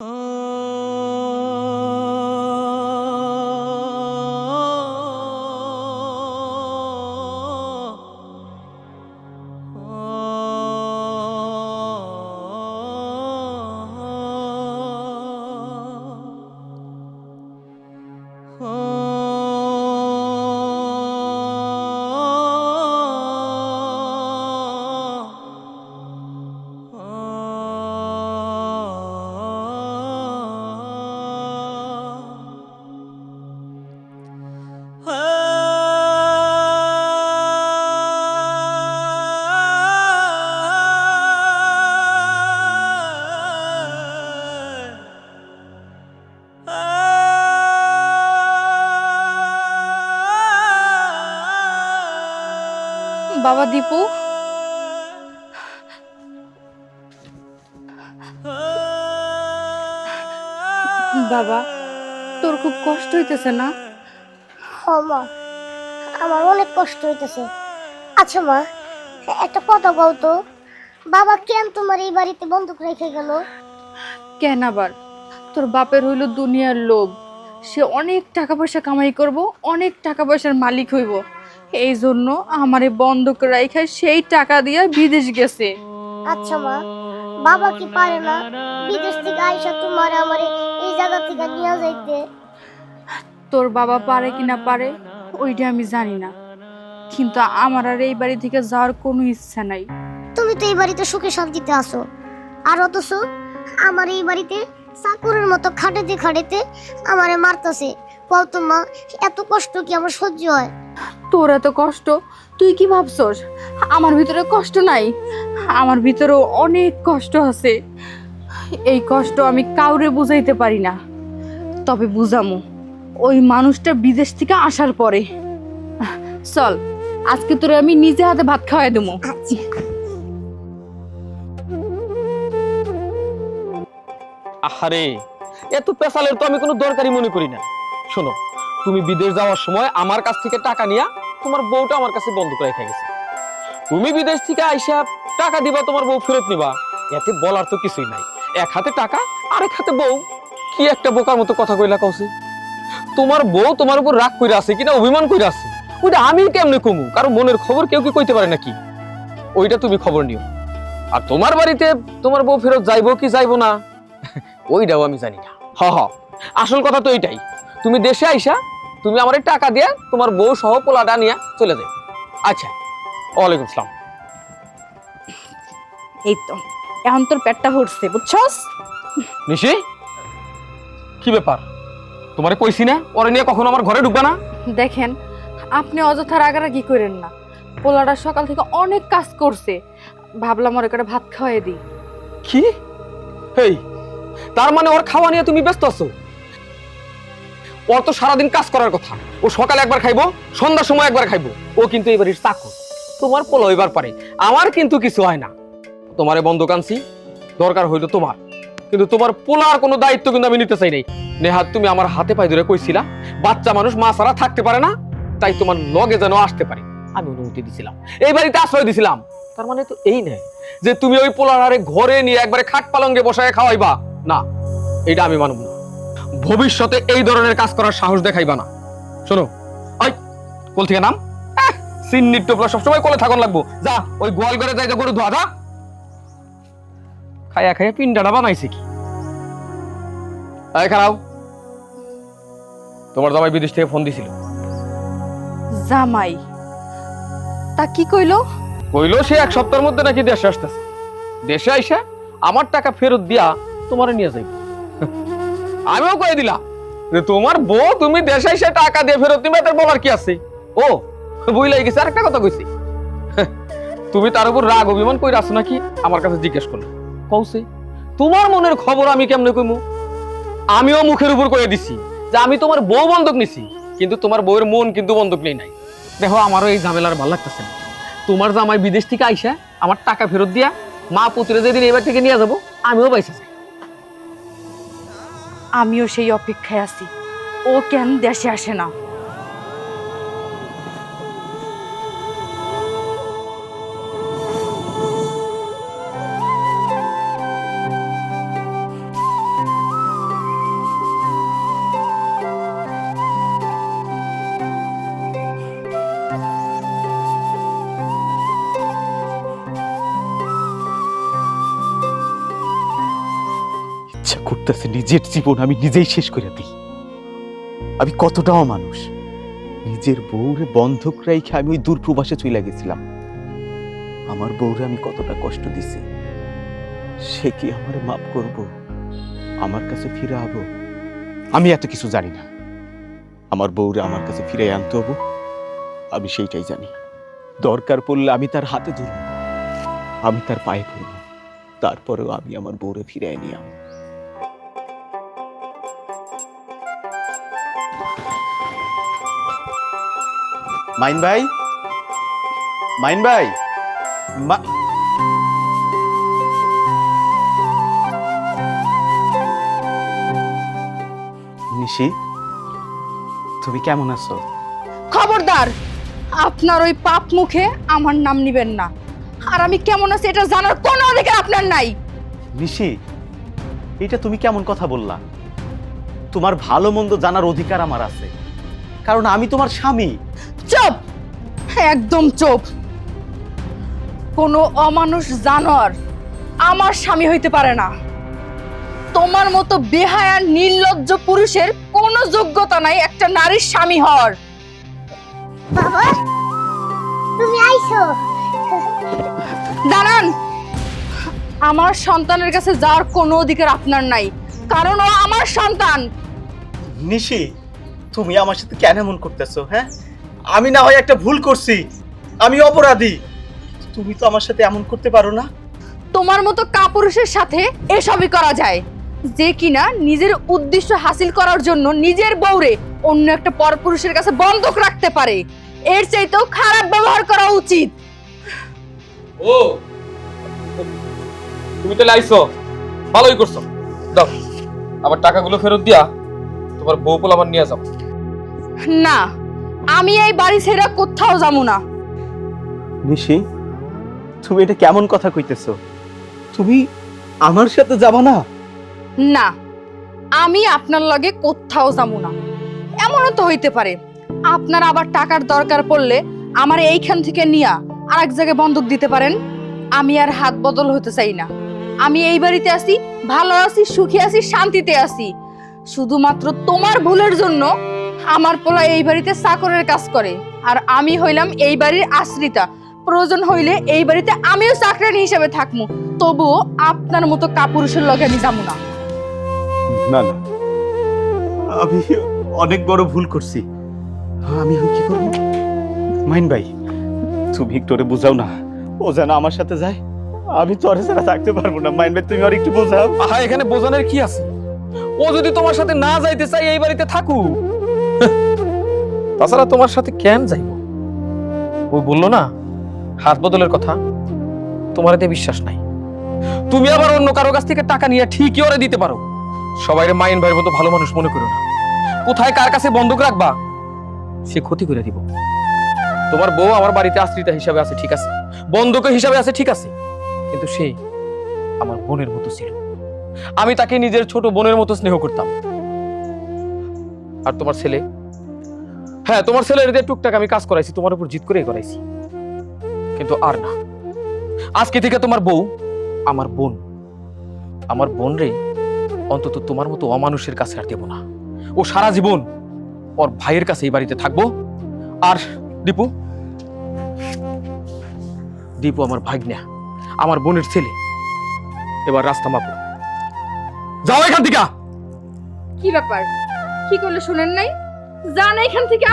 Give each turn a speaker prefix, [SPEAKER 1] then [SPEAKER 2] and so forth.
[SPEAKER 1] 啊啊啊啊！বাবা দীপু। বাবা তোর খুব কষ্ট হইতেছে না?
[SPEAKER 2] মা। আমার অনেক কষ্ট হইতেছে। আচ্ছা মা একটা কথা বল তো। বাবা কেন তোমার এই বাড়িতে বন্দুক রেখে গেল?
[SPEAKER 1] কেন আবার? তোর বাপের হইল দুনিয়ার লোভ। সে অনেক টাকা পয়সা কামাই করব অনেক টাকা পয়সার মালিক হইব। এই জন্য আমারে বন্ধক রাইখা সেই টাকা দিয়ে বিদেশ গেছে।
[SPEAKER 2] আচ্ছা মা বাবা কি পারে না বিদেশ থেকে আইসা তোমার আমার এই জায়গা থেকে নিয়ে যাইতে?
[SPEAKER 1] তোর বাবা পারে কি না পারে ওইটা আমি জানি না। কিন্তু আমার আর এই বাড়ি থেকে যাওয়ার কোনো ইচ্ছা নাই।
[SPEAKER 2] তুমি তো এই বাড়িতে সুখে শান্তিতে আছো। আর অথচ আমার এই বাড়িতে চাকরের মতো খাটেতে খাটেতে আমারে মারতাছে। বলতো মা এত কষ্ট কি আমার সহ্য হয়?
[SPEAKER 1] তোর এত কষ্ট তুই কি ভাবছস? আমার ভিতরে কষ্ট নাই। আমার ভিতরেও অনেক কষ্ট আছে। এই কষ্ট আমি কাউরে বুঝাইতে পারি না। তবে বুঝামু ওই মানুষটা বিদেশ থেকে আসার পরে। চল আজকে তোরে আমি নিজে হাতে ভাত খাওয়াই দেবো।
[SPEAKER 2] আচ্ছা।
[SPEAKER 3] আহারে এত পেশালের তো আমি কোনো দরকারি মনে করি না। শোনো তুমি বিদেশ যাওয়ার সময় আমার কাছ থেকে টাকা নিয়া তোমার বউটা আমার কাছে বন্ধ রেখে গেছে। তুমি বিদেশ থেকে আইসা টাকা দিবা, তোমার বউ ফেরত নিবা। এতে বলার তো কিছুই নাই। এক হাতে টাকা, আরেক হাতে বউ। কি একটা বোকার মতো কথা কইলা কৌশি তোমার বউ তোমার উপর রাগ কইরা আছে, কিনা অভিমান কইরা আছে? ওইটা আমি কেমনে কমু? কারও মনের খবর কেউ কি কইতে পারে নাকি? ওইটা তুমি খবর নিও। আর তোমার বাড়িতে তোমার বউ ফেরত যাইবো কি যাইবো না? ওইটাও আমি জানি না। হ হ। আসল কথা তো এইটাই। তুমি দেশে আইসা তুমি আমার টাকা দিয়ে তোমার বউ সহ পোলাটা নিয়ে চলে যাও। আচ্ছা ওয়ালাইকুম আসসালাম।
[SPEAKER 1] এই তো এখন তোর পেটটা ভরছে বুঝছস?
[SPEAKER 3] নিশি কি ব্যাপার? তোমারে কইছি না ওরে নিয়ে কখনো আমার ঘরে ঢুকবা না?
[SPEAKER 1] দেখেন আপনি অযথা রাগারাগি করেন না। পোলাটা সকাল থেকে অনেক কাজ করছে। ভাবলাম ওর একটা ভাত খাওয়াই দিই।
[SPEAKER 3] কি? হেই তার মানে ওর খাওয়া নিয়ে তুমি ব্যস্ত আছো? ওর তো সারাদিন কাজ করার কথা। ও সকালে একবার খাইবো, সন্ধ্যার সময় একবার খাইবো। ও কিন্তু এবারের চাকর তোমার পোলো এবার পারে। আমার কিন্তু কিছু হয় না। তোমারে বন্ধ কানছি, দরকার হইল তোমার। কিন্তু তোমার পোলার কোনো দায়িত্ব কিন্তু আমি নিতে চাই নাই। নেহাত তুমি আমার হাতে পায়ে ধরে কইছিলা, বাচ্চা মানুষ মা ছাড়া থাকতে পারে না, তাই তোমার লগে যেন আসতে পারে। আমি অনুমতি দিছিলাম। এই বাড়িতে আশ্রয় দিছিলাম। তার মানে তো এই নয় যে তুমি ওই পোলার হারে ঘরে নিয়ে একবারে খাট পালঙ্গে বসায় খাওয়াইবা। না, এটা আমি মানব না। ভবিষ্যতে এই ধরনের কাজ করার সাহস দেখাইবা না। শোনো ওই কোল থেকে নাম। সিন্নির টোপলা সবসময় কোলে থাকুন লাগবো। যা ওই গোয়াল ঘরে যাই গরু ধোয়া যা। খাইয়া খাইয়া পিন্ডাটা বানাইছে কি? খারাও তোমার জামাই বিদেশ থেকে ফোন দিছিল।
[SPEAKER 1] জামাই? তা কি কইলো?
[SPEAKER 3] কইলো সে এক সপ্তাহের মধ্যে নাকি দেশে আসতেছে। দেশে আইসা আমার টাকা ফেরত দিয়া তোমার নিয়ে যাইব। আমিও কয়ে দিলাম যে তোমার বউ তুমি দেশে এসে টাকা দিয়ে ফেরত নিবে তার বলার কি আছে? ও, বুঝলাই গেছে, আরেকটা কথা কইছি। তুমি তার উপর রাগ, অভিমান কইরা আসো নাকি? আমার কাছে জিজ্ঞেস করল কৌছে তোমার মনের খবর আমি কেমনে কইমু? আমিও মুখের উপর কয়ে দিছি যে আমি তোমার বউ বন্ধক নিছি, কিন্তু তোমার বউয়ের মন কিন্তু বন্ধক নেই নাই। দেখো, আমারও এই ঝামেলার ভালো লাগতেছে না। তোমার জামাই বিদেশ থেকে আইসা আমার টাকা ফেরত দিয়া মা পুত্রে যেদিন এবার থেকে নিয়ে যাব, আমিও পাইছি
[SPEAKER 1] আমিও সেই অপেক্ষায় আছি। ও কেন দেশে আসে না?
[SPEAKER 4] করতেছে নিজের জীবন আমি নিজেই শেষ করে দিই। আমি কতটাও মানুষ নিজের বউরে বন্ধক রেখে আমি ওই দূর প্রবাসে চলে গেছিলাম। আমার বউরে আমি কতটা কষ্ট দিছি। সে কি আমার মাফ করব? আমার কাছে ফিরে আবো? আমি এত কিছু জানি না। আমার বউরে আমার কাছে ফিরে আনতে হব? আমি সেইটাই জানি। দরকার পড়লে আমি তার হাতে ধরব। আমি তার পায়ে পড়ব। তারপরেও আমি আমার বউরে ফিরে নিয়ে মাইন ভাই? মাইন ভাই? মা- নিশি তুমি কেমন আছো?
[SPEAKER 1] খবরদার আপনার ওই পাপ মুখে আমার নাম নিবেন না। আর আমি কেমন আছি এটা জানার কোনো অধিকার আপনার নাই।
[SPEAKER 4] নিশি এটা তুমি কেমন কথা বললা? তোমার ভালো মন্দ জানার অধিকার আমার আছে। কারণ আমি তোমার স্বামী।
[SPEAKER 1] চুপ একদম চুপ। কোনো অমানুষ জানোয়ার আমার স্বামী হইতে পারে না। তোমার মতো বেহায়া নির্লজ্জ পুরুষের কোনো যোগ্যতা নাই একটা নারীর স্বামী হওয়ার।
[SPEAKER 2] বাবা তুমি আইছো
[SPEAKER 1] দাঁড়ান। আমার সন্তানের কাছে যাওয়ার কোনো অধিকার আপনার নাই কারণ ও আমার সন্তান।
[SPEAKER 4] নিশি তুমি আমার সাথে কেন এমন করতেছো হ্যাঁ? আমি না হয় একটা ভুল করছি। আমি অপরাধী। তুমি তো আমার সাথে এমন করতে পারো না।
[SPEAKER 1] তোমার মতো কাপুরুষের সাথে এসবই করা যায়। যে কিনা নিজের উদ্দেশ্য হাসিল করার জন্য নিজের বউরে অন্য একটা পরপুরুষের কাছে বন্ধক রাখতে পারে। এর চাইতেও খারাপ ব্যবহার করা উচিত।
[SPEAKER 3] ও তুমি তো লাইছো ভালোই করছ। দাও আবার টাকাগুলো ফেরত দিয়া তোমার বউ পোলা আমার নিয়ে যাও।
[SPEAKER 1] না আমি এই বাড়ি ছেড়ে কোথাও যাব না।
[SPEAKER 4] নিশি তুমি এটা কেমন কথা কইতেছো? তুমি আমার সাথে যাবা না?
[SPEAKER 1] না আমি আপনার লগে কোথাও যাব না। এমনও তো হইতে পারে আপনার আবার টাকার দরকার পড়লে আমার এইখান থেকে নিয়া আর এক জায়গায় বন্ধক দিতে পারেন। আমি আর হাত বদল হতে চাই না। আমি এই বাড়িতে আছি ভালো আছি সুখী আছি শান্তিতে আছি। শুধুমাত্র তোমার ভুলের জন্য আমার পোলা এই বাড়িতে চাকরের কাজ করে। আর আমি হইলাম এই বাড়ির আশ্রিতা। প্রয়োজন হইলে এই বাড়িতে আমিও চাকরানি হিসেবে থাকব তবুও আপনার মতো কাপুরুষের লগে আমি যাব না।
[SPEAKER 4] না না। আমি অনেক বড় ভুল করছি। আমি এখন কি করব? মাইন ভাই তুমি একটু ওরে বুঝাও না। ও যেন আমার সাথে যায় আমি তো ওরে ছাড়া থাকতে পারব না। মাইন ভাই তুমি আর একটু বোঝাও।
[SPEAKER 3] আহা এখানে বোঝানোর কি আছে? ও যদি তোমার সাথে না যাইতে চাই এই বাড়িতে থাকু তাছাড়া তোমার সাথে কেন যাইব? ওই বলল, না, হাত বদলের কথা। তোমার এতে বিশ্বাস নাই। তুমি আবার অন্য কারও কাছ থেকে টাকা নিয়ে ঠিকই ওরে দিতে পারো। সবাইরে মাইন ভাইয়ের মতো ভালো মানুষ মনে করো না। কোথায় কার কাছে বন্ধক রাখবা, সে ক্ষতি করে দিব। তোমার বউ আমার বাড়িতে আশ্রিতা হিসাবে আছে, ঠিক আছে। বন্ধক হিসাবে আছে, ঠিক আছে। কিন্তু সে আমার বোনের মতো ছিল। আমি তাকে নিজের ছোট বোনের মতো স্নেহ করতাম। আর তোমার ছেলে? হ্যাঁ তোমার ছেলের দিয়ে টুকটাক আমি কাজ করাইছি, তোমার উপর জিত করেই করাইছি। কিন্তু আর না। আজকে থেকে তোমার বউ, আমার বোন আমার বোন রে অন্তত তোমার মতো অমানুষের কাছে আর দেবো না। ও সারা জীবন ওর ভাইয়ের কাছে এই বাড়িতে থাকব। আর দীপু দীপু আমার ভাগ্না, আমার বোনের ছেলে। এবার রাস্তা মাপো। যাও এখান থেকে।
[SPEAKER 1] কি ব্যাপার? কি করলে শোনেন নাই? যান এখান থেকে।